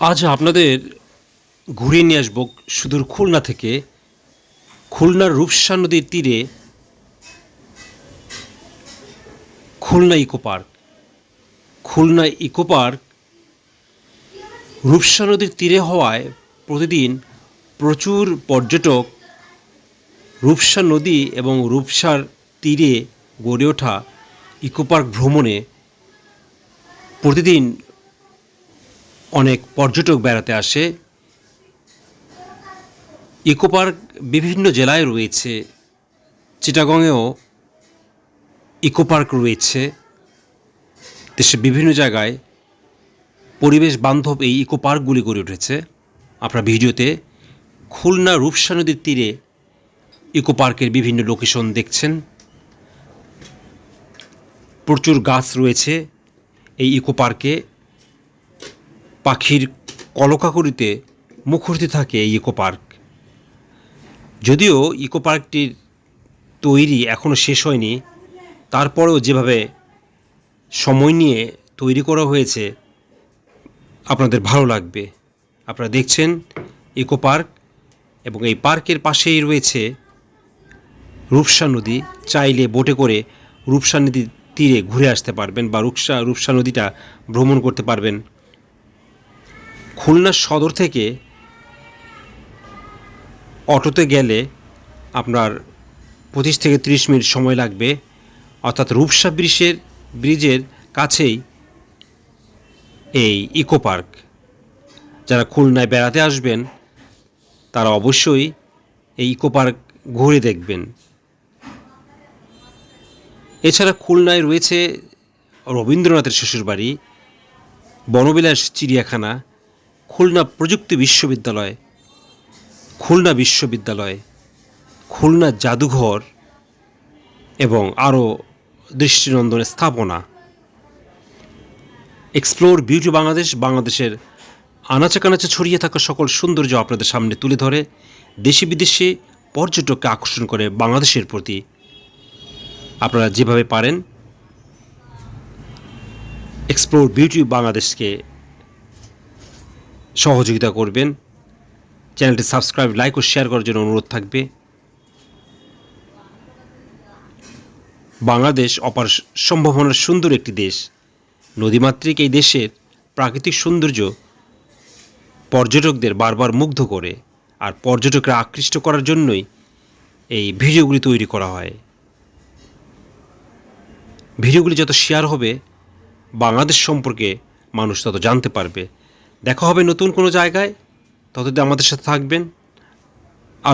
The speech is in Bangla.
আজ আপনাদের ঘুরিয়ে নিয়ে আসব সুদূর খুলনা থেকে। খুলনার রূপসা নদীর তীরে Khulna eco park. Khulna eco park Rupsa নদীর তীরে হওয়ায় প্রতিদিন প্রচুর পর্যটক রূপসা নদী এবং রূপসার তীরে গড়ে ওঠা ইকো পার্ক ভ্রমণে প্রতিদিন অনেক পর্যটক বেড়াতে আসে। ইকো পার্ক বিভিন্ন জেলায় রয়েছে। চিটাগংয়েও ইকো পার্ক রয়েছে। দেশের বিভিন্ন জায়গায় পরিবেশ বান্ধব এই ইকো পার্কগুলি গড়ে উঠেছে। আপনারা ভিডিওতে খুলনা রূপসা নদীর তীরে ইকো পার্কের বিভিন্ন লোকেশন দেখছেন। প্রচুর গাছ রয়েছে এই ইকো পার্কে। পাখির কলকাকরিতে মুখরিত থাকে এই ইকো পার্ক। যদিও ইকো পার্কটির তৈরি এখনও শেষ হয়নি, তারপরেও যেভাবে সময় নিয়ে তৈরি করা হয়েছে, আপনাদের ভালো লাগবে। আপনারা দেখছেন ইকো পার্ক এবং এই পার্কের পাশেই রয়েছে রূপসা নদী। চাইলে বোটে করে রূপসা নদীর তীরে ঘুরে আসতে পারবেন বা রূপসা রূপসা নদীটা ভ্রমণ করতে পারবেন। খুলনা সদর থেকে অটোতে গেলে আপনার পঁচিশ থেকে তিরিশ মিনিট সময় লাগবে। অর্থাৎ রূপসা ব্রিজের ব্রিজের কাছেই এই ইকো পার্ক। যারা খুলনায় বেড়াতে আসবেন, তারা অবশ্যই এই ইকো পার্ক ঘুরে দেখবেন। এছাড়া খুলনায় রয়েছে রবীন্দ্রনাথের শ্বশুরবাড়ি, বনবিলাস চিড়িয়াখানা খুলনা প্রযুক্তি বিশ্ববিদ্যালয়। খুলনা বিশ্ববিদ্যালয়, খুলনা জাদুঘর এবং আরও দৃষ্টিনন্দনের স্থাপনা। এক্সপ্লোর বিউটি বাংলাদেশ বাংলাদেশের আনাচে কানাচে ছড়িয়ে থাকা সকল সৌন্দর্য আপনাদের সামনে তুলে ধরে। দেশে বিদেশে পর্যটককে আকর্ষণ করে বাংলাদেশের প্রতি। আপনারা যেভাবে পারেন এক্সপ্লোর বিউটি বাংলাদেশকে সহযোগিতা করবেন। চ্যানেলটি সাবস্ক্রাইব, লাইক ও শেয়ার করার জন্য অনুরোধ থাকবে। বাংলাদেশ অপার সম্ভাবনার সুন্দর একটি দেশ। নদীমাতৃক এই দেশের প্রাকৃতিক সৌন্দর্য পর্যটকদের বারবার মুগ্ধ করে আর পর্যটকরা আকৃষ্ট করার জন্যই এই ভিডিওগুলি তৈরি করা হয়। ভিডিওগুলি যত শেয়ার হবে, বাংলাদেশ সম্পর্কে মানুষ তত জানতে পারবে। দেখা হবে নতুন কোনো জায়গায়। ততদিন আমাদের সাথে থাকবেন।